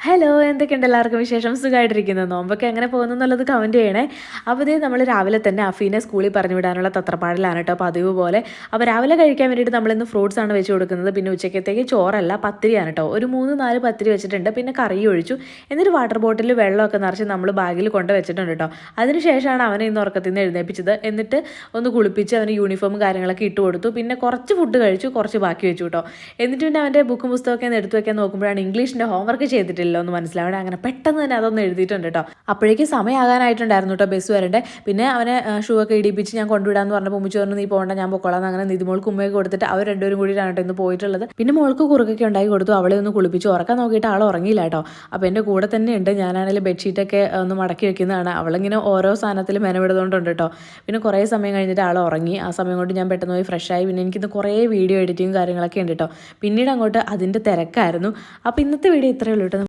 Hello എന്തൊക്കെയുണ്ട് എല്ലാവർക്കും വിശേഷം? സുഖമായിട്ടിരിക്കുന്നു നോമ്പൊക്കെ എങ്ങനെ പോകുന്നു എന്നുള്ളത് കമന്റ് ചെയ്യണേ. അപ്പോൾ ഇതേ നമ്മൾ രാവിലെ തന്നെ അഫീനെ സ്കൂളിൽ പറഞ്ഞു വിടാനുള്ള തത്രപ്പാടിലാണ് കേട്ടോ. പതിവ് പോലെ അപ്പോൾ രാവിലെ കഴിക്കാൻ വേണ്ടിയിട്ട് നമ്മളിന്ന് ഫ്രൂട്ട്സ് ആണ് വെച്ച് കൊടുക്കുന്നത്. പിന്നെ ഉച്ചക്കത്തേക്ക് ചോറല്ല പത്തിരിയാണ് കേട്ടോ. ഒരു മൂന്ന് നാല് പത്തിരി വെച്ചിട്ടുണ്ട്. പിന്നെ കറി ഒഴിച്ചു. എന്നിട്ട് വാട്ടർ ബോട്ടിൽ വെള്ളമൊക്കെ നിറച്ച് നമ്മൾ ബാഗിൽ കൊണ്ട് വെച്ചിട്ടുണ്ട് കേട്ടോ. അതിനുശേഷമാണ് അവനെ ഇന്ന് ഉറക്കത്തിൽ നിന്ന് എഴുന്നേപ്പിച്ചത്. എന്നിട്ട് ഒന്ന് കുളിപ്പിച്ച് അവന് യൂണിഫോം കാര്യങ്ങളൊക്കെ ഇട്ട് കൊടുത്തു. പിന്നെ കുറച്ച് ഫുഡ് കഴിച്ചു കുറച്ച് ബാക്കി വെച്ചു കേട്ടോ. എന്നിട്ട് പിന്നെ അവന്റെ ബുക്കും പുസ്തകമൊക്കെ ഒന്ന് എടുത്തു വെക്കാൻ നോക്കുമ്പോഴാണ് ഇംഗ്ലീഷിന്റെ ഹോംവർക്ക് ചെയ്തിട്ടില്ല. എന്ന് മനസ്സിലാവണേ. അങ്ങനെ പെട്ടെന്ന് തന്നെ അതൊന്ന് എഴുതിയിട്ടുണ്ട് കേട്ടോ. അപ്പോഴേക്കും സമയമാകാനായിട്ടുണ്ടായിരുന്നു കേട്ടോ ബസ് വരണ്ടേ. പിന്നെ അവനെ ഷൂ ഒക്കെ ഇടിപ്പിച്ച് ഞാൻ കൊണ്ടുവിടാന്ന് പറഞ്ഞപ്പോൾ ഉമ്മിച്ച് പറഞ്ഞു നീ പോകണ്ട ഞാൻ പൊക്കോളാം അങ്ങനെ നിതിമോൾക്ക് ഉമ്മയൊക്കെ കൊടുത്തിട്ട് അവർ രണ്ടുപേരും കൂടിയിട്ടാണ് കേട്ടോ ഇന്ന് പോയിട്ടുള്ളത്. പിന്നെ മോൾക്ക് കുറുക്കൊക്കെ ഉണ്ടാക്കി കൊടുത്തു. അവളെ ഒന്ന് കുളിപ്പിച്ച് ഉറക്കാൻ നോക്കിയിട്ട് ആൾ ഉറങ്ങിയില്ല കേട്ടോ. അപ്പോൾ എന്റെ കൂടെ തന്നെ ഉണ്ട്. ഞാനാണെങ്കിൽ ബെഡ്ഷീറ്റൊക്കെ ഒന്ന് മടക്കി വെക്കുന്നതാണ്. അവളിങ്ങനെ ഓരോ സാധനത്തിൽ മെനവിടുന്നതുകൊണ്ടുണ്ട് കേട്ടോ. പിന്നെ കുറേ സമയം കഴിഞ്ഞിട്ട് ആൾ ഉറങ്ങി. ആ സമയം കൊണ്ട് ഞാൻ പെട്ടെന്ന് പോയി ഫ്രഷായി പിന്നെ എനിക്കിന്ന് കുറേ വീഡിയോ എഡിറ്റിങ് കാര്യങ്ങളൊക്കെ ഉണ്ട് കേട്ടോ. പിന്നീട് അങ്ങോട്ട് അതിന്റെ തിരക്കായിരുന്നു. അപ്പോൾ ഇന്നത്തെ വീഡിയോ ഇത്രയേ ഉള്ളൂ കേട്ടോ.